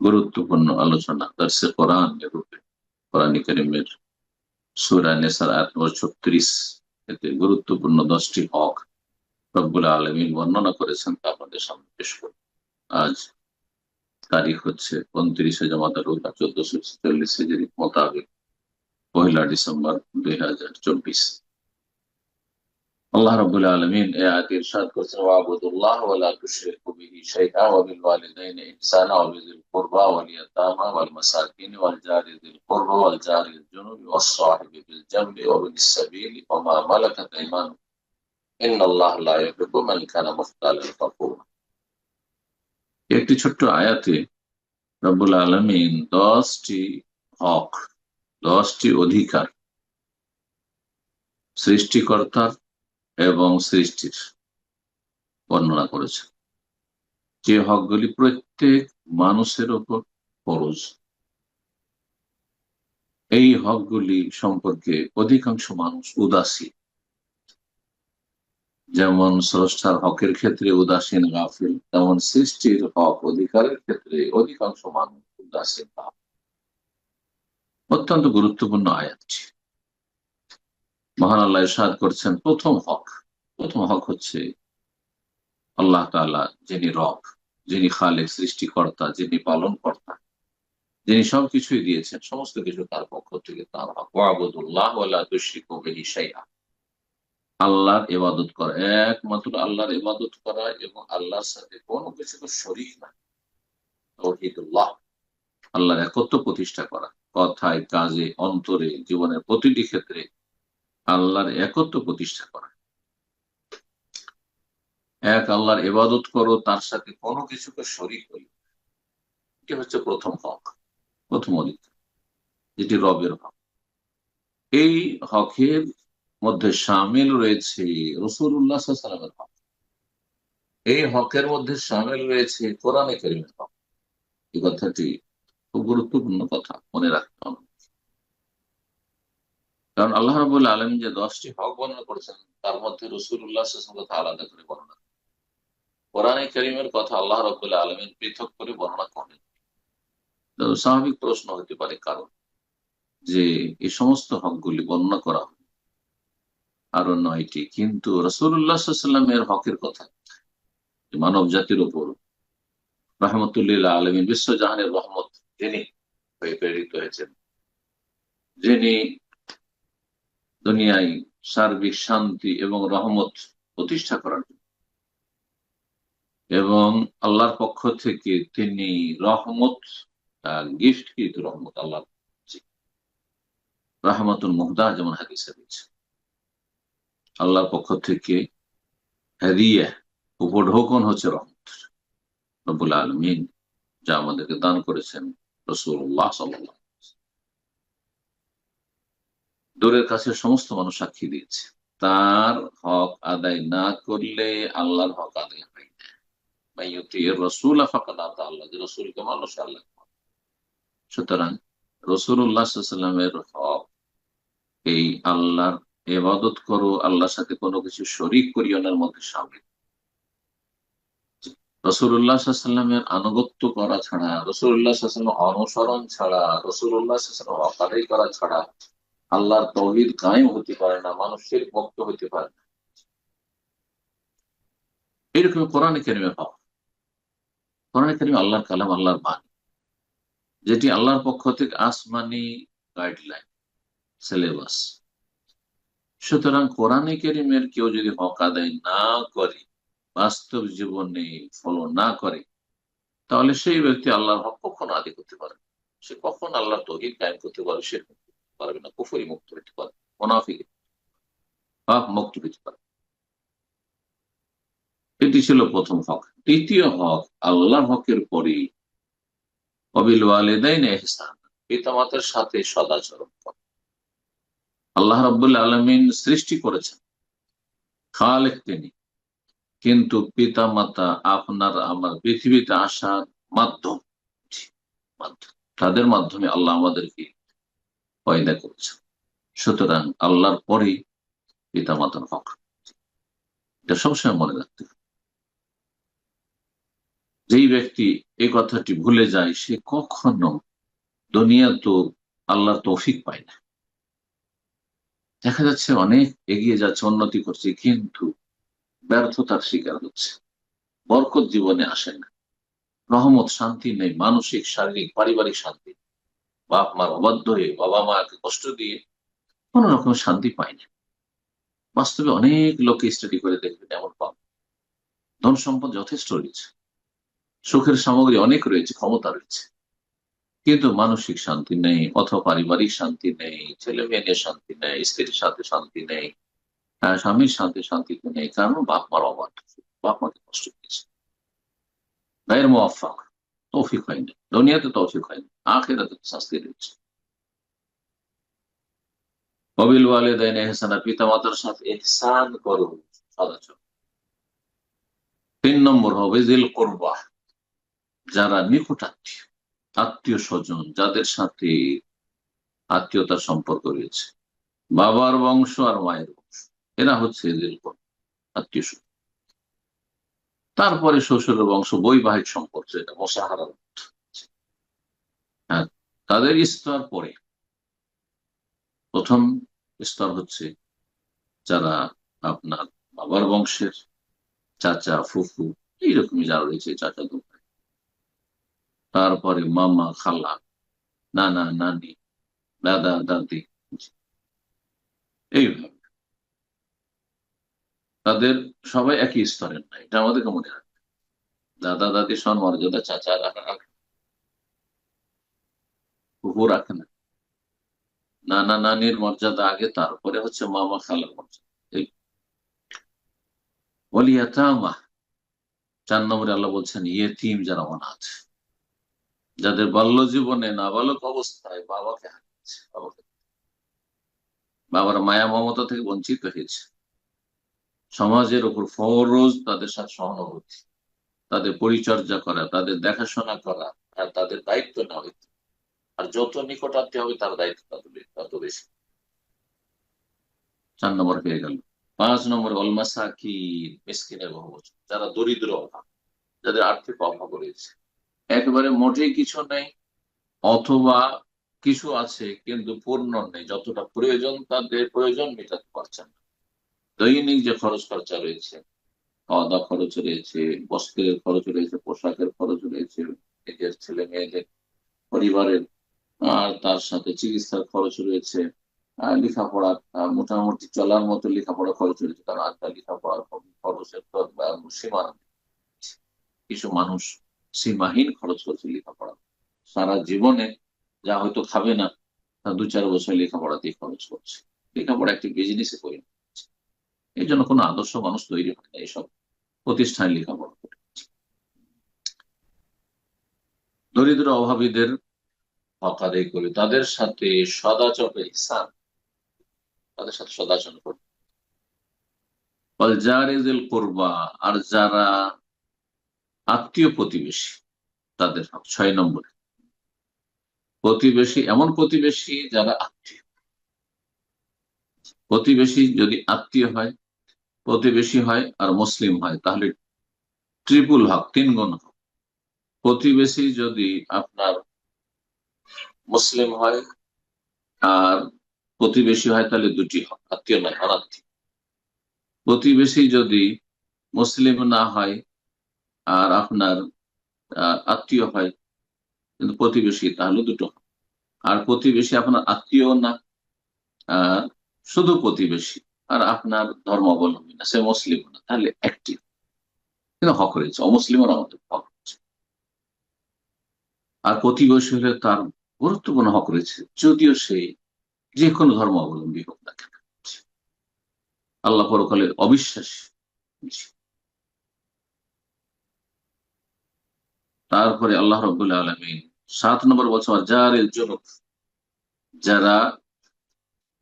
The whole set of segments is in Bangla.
গুরুত্বপূর্ণ আলোচনা। দর্শে কোরআন রূপে কোরআন করিমের সুরা নেসার আয়াত নম্বর ছত্রিশ এতে গুরুত্বপূর্ণ দশটি হক রব্বুল আলমিন বর্ণনা করেছেন তা আমাদের সামনে পেশ করব। আজ তারিখ হচ্ছে উনত্রিশে জমাদার রোজা চোদ্দশো চল্লিশ মোতাবেক পহেলা ডিসেম্বর দুই হাজার চব্বিশ। আল্লাহ রাব্বুল আলামিন এই আয়াতে ইরশাদ করেছেন ওয়াবুদুল্লাহ ওয়া লা তুশরিকু বিহি শাইআ ওয়া বিল ওয়ালিদাইনি ইহসানা ওয়া বিযিল কুরবা ওয়াল ইয়াতামা ওয়াল মাসাকিন ওয়াল জারি যিল কুরবা ওয়াল জারি জুনুবি ওয়াস সাহিবি বিল জামবি ওয়া সাবিলি ওয়া মা মালাকাত লা ইউহিব্বু মান কানা মুখতালান ফাখুরা একটি ছোট্ট আয়াতে রব্বুল আলামিন দশটি হক, দশটি অধিকার সৃষ্টিকর্তার এবং সৃষ্টির বর্ণনা করেছে। যে হকগুলি প্রত্যেক মানুষের ওপর ফরজ, এই হকগুলি সম্পর্কে অধিকাংশ মানুষ উদাসীন যেমন স্রষ্টার হকের ক্ষেত্রে উদাসীন গাফিল, তেমন সৃষ্টির হক অধিকারের ক্ষেত্রে অধিকাংশ মানুষ উদাসীন অত্যন্ত গুরুত্বপূর্ণ আয়াতটি। মহান আল্লাহ ইরশাদ করছেন, প্রথম হক প্রথম হক হচ্ছে আল্লাহ তাআলা যিনি রব, যিনি খালেক, সৃষ্টিকর্তা, যিনি পালন কর্তা যিনি সবকিছুই দিয়েছেন, সমস্ত কিছু তার পক্ষ থেকে তার হক। ওয়াবুদুল্লাহ আল্লাহর ইবাদত করা, একমাত্র আল্লাহর ইবাদত করা এবং আল্লাহর সাথে কোনো কিছু শরিক না। তৌহিদুল্লাহ, আল্লাহর একত্র প্রতিষ্ঠা করা, কথায়, কাজে, অন্তরে, জীবনের প্রতিটি ক্ষেত্রে আল্লাহর একত্ব প্রতিষ্ঠা করা। এক, আল্লাহর ইবাদত করো, তার সাথে কোনো কিছুকে শরিক হই এটি হচ্ছে প্রথম হক, প্রথম অধিকার, যেটি রবের হক। এই হকের মধ্যে সামিল রয়েছে রসুল্লাহ সাল্লামের হক। এই হকের মধ্যে সামিল রয়েছে কোরআনে করিমের হক। এই কথাটি খুব গুরুত্বপূর্ণ কথা, মনে রাখতে হবে। কারণ আল্লাহ রবুল আলম যে দশটি হক বর্ণনা করেছেন, তার মধ্যে রসুল্লাহ কথা আলাদা করে বর্ণনা কোরআনে করিমের কথা আল্লাহ রবুল্লাহ আলমিন পৃথক করে বর্ণনা করেন। স্বাভাবিক প্রশ্ন হতে পারে কারণ যে এই সমস্ত হকগুলি বর্ণনা করা হয় আরও নয়টি, কিন্তু রসুল্লাহামের হকের কথা মানব জাতির উপর রহমতুল্লাহ আলমিন বিশ্বজাহানের রহমত যিনি হয়ে প্রেরিত হয়েছেন, যিনি দুনিয়ায় সার্বিক শান্তি এবং রহমত প্রতিষ্ঠা করার জন্য। এবং আল্লাহর পক্ষ থেকে তিনি রহমত গিফট কিন্তু রহমত আল্লাহ রহমতুল মুহদা যেমন হাদিসে দিচ্ছে আল্লাহর পক্ষ থেকে হ্যারিয়া উপঢৌকন হচ্ছে রহমত। রবুল আলমিন যা আমাদেরকে দান করেছেন রসুল্লাহ সাল্লাহ দূরের কাছে সমস্ত মানুষ সাক্ষী দিয়েছে। তার হক আদায় না করলে আল্লাহর হক আদায় হয় না। রসুল আল্লাহ মানুষ আল্লাহ সুতরাং রসুল্লাহামের হক, এই আল্লাহর এবাদত করো, আল্লাহর সাথে কোনো কিছু শরিক করিয়নের মধ্যে সামিল। রসুল্লাহামের আনুগত্য করা ছাড়া রসুল্লাহাম অনুসরণ ছাড়া রসুল্লাহাম অকাদাই করা ছাড়া আল্লাহর তহিদ কায়েম হতে পারে না মানুষের ভক্ত হতে পারে না। এইরকম কোরআনে কেরিমে হক কোরআনে কেরিম আল্লাহর কালাম, আল্লাহর বাণী, যেটি আল্লাহর পক্ষ থেকে আসমানি গাইডলাইন সিলেবাস সুতরাং কোরআনে কেরিমের কেউ যদি হক আদায় না করে, বাস্তব জীবনে ফলো না করে, তাহলে সেই ব্যক্তি আল্লাহর হক কখনো আদি করতে পারে সে কখন আল্লাহর তহিদ কায়েম করতে পারে সে পারবে না কুফরি মুক্ত হইতে পারে মোনাফিকে পাপ মুক্ত হইতে পারে এটি ছিল প্রথম হক দ্বিতীয় হক আল্লাহর হকের পরে অবিল ওয়ালেদাইন এহসান পিতামাতার সাথে সদাচরণ করা আল্লাহ রব্বুল্লা আলমিন সৃষ্টি করেছেন খালেক তিনি কিন্তু পিতা মাতা আপনার আমার পৃথিবীতে আসার মাধ্যম তাদের মাধ্যমে আল্লাহ আমাদেরকে পয়দা করেছেন সুতরাং আল্লাহর পরেই পিতা মাতার হক। এটা সবসময় মনে রাখতে যেই ব্যক্তি এই কথাটি ভুলে যায়, সে কখনো দুনিয়া তো আল্লাহর তৌফিক পায় না। দেখা যাচ্ছে অনেক এগিয়ে যাচ্ছে, উন্নতি করছে, কিন্তু ব্যর্থতার শিকার হচ্ছে। বরকত জীবনে আসে না। রহমত, শান্তি নেই, মানসিক, শারীরিক, পারিবারিক শান্তি বাপ মার অবাধ্য হয়ে বাবা মাকে কষ্ট দিয়ে কোন রকম শান্তি পায় না বাস্তবে অনেক লোকে স্টাডি করে দেখবেন এমন পাব ধন সম্পদ যথেষ্ট রয়েছে। সুখের সামগ্রী অনেক রয়েছে, ক্ষমতা রয়েছে। কিন্তু মানসিক শান্তি নেই, অথবা পারিবারিক শান্তি নেই ছেলে মেয়ে নিয়ে শান্তি নেই, স্ত্রীর সাথে শান্তি নেই স্বামীর সাথে শান্তি নেই, কারণ বাপ মার অবাধ বাপ মাকে কষ্ট দিয়েছে। গায়ের মোয়াফাক তৌফিক হয়নি দুনিয়াতে তৌফিক হয়নি আখেরাতে শাস্তি সাথে তিন নম্বর হবে জিল করবা যারা নিকট আত্মীয় আত্মীয় স্বজন যাদের সাথে আত্মীয়তার সম্পর্ক রয়েছে বাবার বংশ আর মায়ের বংশ এরা হচ্ছে জিল আত্মীয় স্বজন তারপরে শ্বশুরের বংশ, বৈবাহিক সম্পর্ক, এটা। হ্যাঁ তাদের স্তর পরে। প্রথম স্তর হচ্ছে যারা আপনার বাবার বংশের চাচা, ফুফু, এইরকমই যারা রয়েছে, চাচা দু তারপরে মামা, খালা, নানা, নানি, দাদা, দাদি এইভাবে। তাদের সবাই একই স্তরের নাই, এটা আমাদেরকে মনে রাখবে দাদা, দাদি সন মর্যাদা চাচা রাখা ফুফু রাখে না। নানা নানির মর্যাদা আগে, তারপরে হচ্ছে মামা খালার মর্যাদা। চার নম্বরে আল্লাহ বলছেন, ইয়েতিম যারা অনাথ, যাদের বাল্য জীবনে নাবালক অবস্থায় বাবাকে হারিয়েছে, বাবাকে। বাবার মায়া মমতা থেকে বঞ্চিত হয়েছে। সমাজের উপর ফরজ তাদের সাথে সহানুভূতি, তাদের পরিচর্যা করা, তাদের দেখাশোনা করা, আর তাদের দায়িত্ব নেওয়া। হইতে আর যত নিকটাত্মীয় হবে, তার দায়িত্ব তত বেশি। চার নম্বর পেয়ে গেল। পাঁচ নম্বর অলমাসা কি মিসকিনের বহুবচন যারা দরিদ্র অভাব যাদের আর্থিক অভাব রয়েছে। একেবারে মোটেই কিছু নেই, অথবা কিছু আছে, কিন্তু পূর্ণ নেই। যতটা প্রয়োজন, তাদের প্রয়োজন মেটাতে পারছেন না। দৈনিক যে খরচ খরচা রয়েছে খাওয়া দাওয়া খরচ রয়েছে, বস্ত্রের খরচ রয়েছে, পোশাকের খরচ রয়েছে, নিজের ছেলে মেয়েদের পরিবারের আর তার সাথে চিকিৎসার খরচ রয়েছে লেখাপড়া মোটামুটি চলার মতো লেখাপড়া খরচ রয়েছে, কারণ আজকাল লেখাপড়ার খরচের তো সীমা কিছু মানুষ সীমাহীন খরচ করছে লেখাপড়া। সারা জীবনে যা হয়তো খাবে না, তা দু চার বছর লেখাপড়াতেই খরচ করছে। লেখাপড়া একটি বিজনেসে পরিণত হচ্ছে। এই জন্য কোনো আদর্শ মানুষ তৈরি হয় না এইসব প্রতিষ্ঠান লেখাপড়া করে। দরিদ্র অভাবীদের হক আদায় করে। তাদের সাথে সদাচরণে, ইহসান। তাদের সাথে সদাচরণ করবে জারিজুল কোরবা, আর যারা আত্মীয় প্রতিবেশী, তাদের হক ছয় নম্বরে। প্রতিবেশী, এমন প্রতিবেশী যারা আত্মীয়। প্রতিবেশী যদি আত্মীয় হয়, প্রতিবেশী হয় আর মুসলিম হয়, তাহলে ট্রিপুল হক, তিন গুণ হক। প্রতিবেশী যদি আপনার মুসলিম হয় আর প্রতিবেশী হয় তাহলে দুটি হক আত্মীয় নয় অনাত্মীয়। প্রতিবেশী যদি মুসলিম না হয় আর আপনার আত্মীয় হয় কিন্তু প্রতিবেশী তাহলে দুটো আর প্রতিবেশী আপনার আত্মীয় না আহ, শুধু প্রতিবেশী। আর আপনার ধর্ম অবলম্বী না সে মুসলিম না তাহলে একটি। কিন্তু হক রয়েছে অমুসলিমের আমাদের হক রয়েছে। আর প্রতিবেশী হলে তার গুরুত্বপূর্ণ হক রয়েছে যদিও সে যে কোনো ধর্ম অবলম্বী হোক না কেন। আল্লাহ পরকালের অবিশ্বাসী। তারপরে আল্লাহ রবুল্লা আলমিন সাত নম্বর বছর যারের জনক, যারা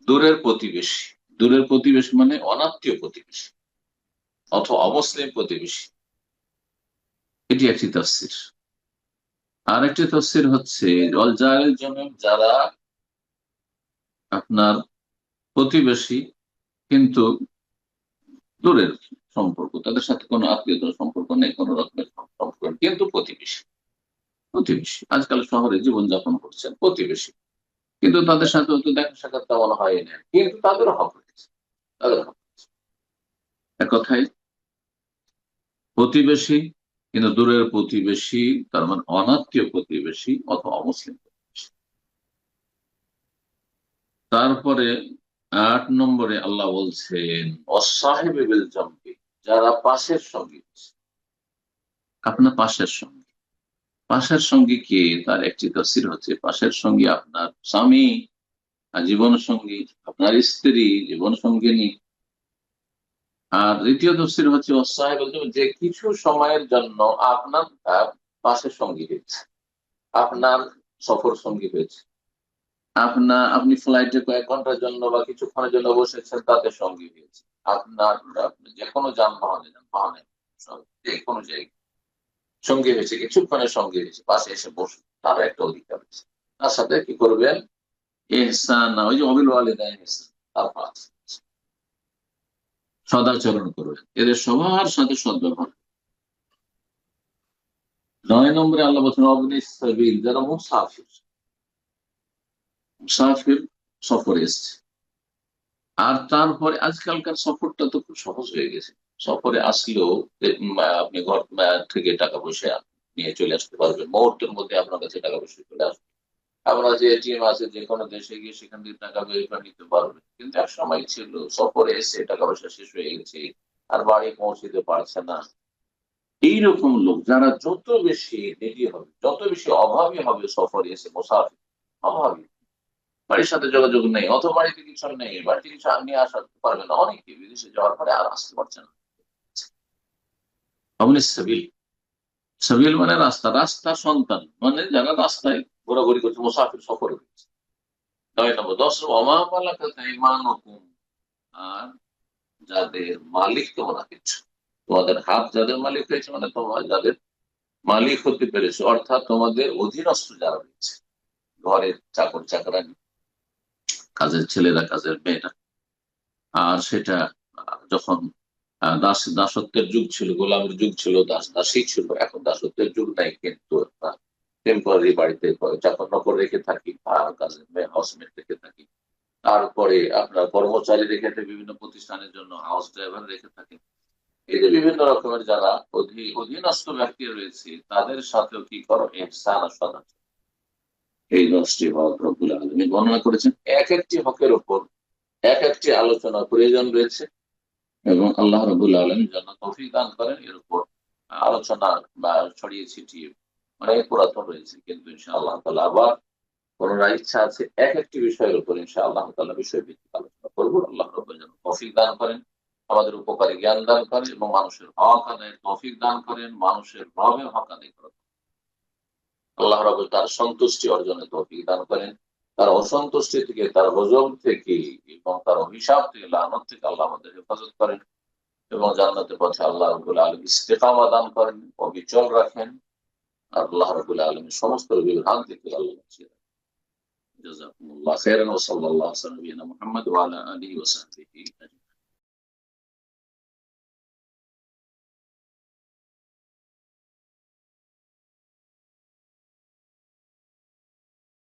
দূরের প্রতিবেশী দূরের প্রতিবেশী মানে অনাত্মীয় প্রতিবেশী অথবা অমুসলিম প্রতিবেশী, এটি একটি তফসির। আর একটি তফসির হচ্ছে যারা আপনার প্রতিবেশী কিন্তু দূরের সম্পর্ক, তাদের সাথে কোনো আত্মীয়তার সম্পর্ক নেই, কোনো রকমের সম্পর্ক কিন্তু প্রতিবেশী প্রতিবেশী। আজকাল শহরে জীবনযাপন করছেন প্রতিবেশী, কিন্তু তাদের সাথে হয়তো দেখা সাক্ষাৎ তেমন হয় না, কিন্তু তাদেরও হক রয়েছে, তাদের হক রয়েছে। এক কথায়, প্রতিবেশী কিন্তু দূরের প্রতিবেশী, তার মানে অনাত্মীয় প্রতিবেশী অথবা অমুসলিম তারপরে আট নম্বরে আল্লাহ বলছেন অসাহেবে জম্পি যারা পাশের সঙ্গী আপনার পাশের সঙ্গী। পাশের সঙ্গী কে? তার একটি তফসির হচ্ছে, পাশের সঙ্গী আপনার স্বামী জীবন সঙ্গী আপনার স্ত্রী জীবন সঙ্গিনী আর দ্বিতীয় তফসির হচ্ছে অসাহেব যে কিছু সময়ের জন্য আপনার পাশের সঙ্গী হয়েছে। আপনার সফর সঙ্গী হয়েছে। আপনার, আপনি ফ্লাইটে কয়েক ঘণ্টার জন্য বা কিছুক্ষণের জন্য বসেছেন, তাতে সঙ্গী হয়েছে। আপনার যে কোনো যানবাহনে যানবাহনে যে কোনো জায়গায় সঙ্গী হয়েছে, কিছুক্ষণের সঙ্গী হয়েছে, পাশে এসে বসুন, তার একটা অধিকার আছে। তার সাথে কি করবেন? এহসান, ওই যে অবিল ওয়ালিদান এহসান, তার পাশ। সদাচরণ করবেন এদের সবার সাথে সদ্ব্যবহার। নয় নম্বরে আল্লাহ বলছেন, অগ্নি সাবিল যারা মুসাফির। মুসাফির সফরে এসছে। আর তারপরে আজকালকার সফরটা তো খুব সহজ হয়ে গেছে। সফরে আসলেও আপনি ঘর থেকে টাকা পয়সা নিয়ে চলে আসতে পারবেন। মুহূর্তের মধ্যে আপনার কাছে টাকা পয়সা চলে আসবে। আমরা যে এটিএম আছে, যে কোনো দেশে গিয়ে সেখান থেকে টাকা বের করে নিতে পারবে। কিন্তু এক সময় ছিল, সফরে এসে টাকা পয়সা শেষ হয়ে গেছে, আর বাড়ি পৌঁছতে পারছে না। এইরকম লোক যারা যত বেশি দেরি হবে, যত বেশি অভাবী হবে সফরে এসে, মুসাফির, অভাবী। বাড়ির সাথে যোগাযোগ নেই, অথবা বাড়িতে কিছু নেই, বাড়িতে কিছু নিয়ে আসতে পারবে না। অনেকে বিদেশে যাওয়ার পরে আর আসতে পারছে না। সাবিল। সাবিল মানে রাস্তা রাস্তা সন্তান। মানে যারা রাস্তায় ঘোরাঘুরি করছে, মুসাফির সফর করছে নয় নম্বর, দশ নম্বর আর যাদের মালিক তোমরা কিছু তোমাদের হাত যাদের মালিক হয়েছে মানে তোমার যাদের মালিক হতে পেরেছে, অর্থাৎ তোমাদের অধীনস্থ যারা রয়েছে, ঘরের চাকর চাকরানি, কাজের ছেলেরা, কাজের মেয়েরা। আর সেটা যখন দাস দাসত্বের যুগ ছিল, গোলামের যুগ ছিল, দাস দাসী ছিল, এখন দাসত্বের যুগ নাই কিন্তু টেম্পোরারি বাড়িতে চাকর নকর রেখে থাকি, আর কাজের হাউসমেট রেখে থাকি। তারপরে আপনার কর্মচারী রেখে থাকে, বিভিন্ন প্রতিষ্ঠানের জন্য হাউস ড্রাইভার রেখে থাকে। এই যে বিভিন্ন রকমের যারা অধীনস্থ ব্যক্তি রয়েছে, তাদের সাথেও কি করো? এহসান এই দশটি হক রব্বুল আলমী বর্ণনা করেছেন। এক একটি হকের ওপর এক একটি আলোচনা প্রয়োজন রয়েছে এবং আল্লাহ রবুল আলম যেন তফিক দান করেন, এর উপর আলোচনা বা ছড়িয়ে ছিটিয়ে অনেক পুরাতন রয়েছে, কিন্তু ইনশা আল্লাহ তালা আবার পুনরায় ইচ্ছা আছে এক একটি বিষয়ের উপর ইনশা আল্লাহ তালা বিষয় ভিত্তিক আলোচনা করব। আল্লাহ রব যেন তফিক দান করেন, আমাদের উপকারী জ্ঞান দান করেন এবং মানুষের হক আদায় তফিক দান করেন, মানুষের রবের হক আদায় করেন। আল্লাহ রব তার সন্তুষ্টি অর্জনে তৌফিক দান করেন, তার অসন্তুষ্টি থেকে, তার হজম থেকে এবং তার অভিশাপ থেকে, লানত থেকে আল্লাহ আমাদের হেফাজত করেন এবং জান্নাতের পথে আল্লাহ রবুল আলম ইস্তেকামা দান করেন, অবিচল রাখেন। আল্লাহ রবুল আলমের সমস্ত বিভ্রান্তি থেকে আল্লাহ বাঁচিয়ে রাখেন জাজাকুমুল্লাহ খেরান ওসল্লাহ সাল্লাহ মোহাম্মদ ওয়ালা আলী ওসাহি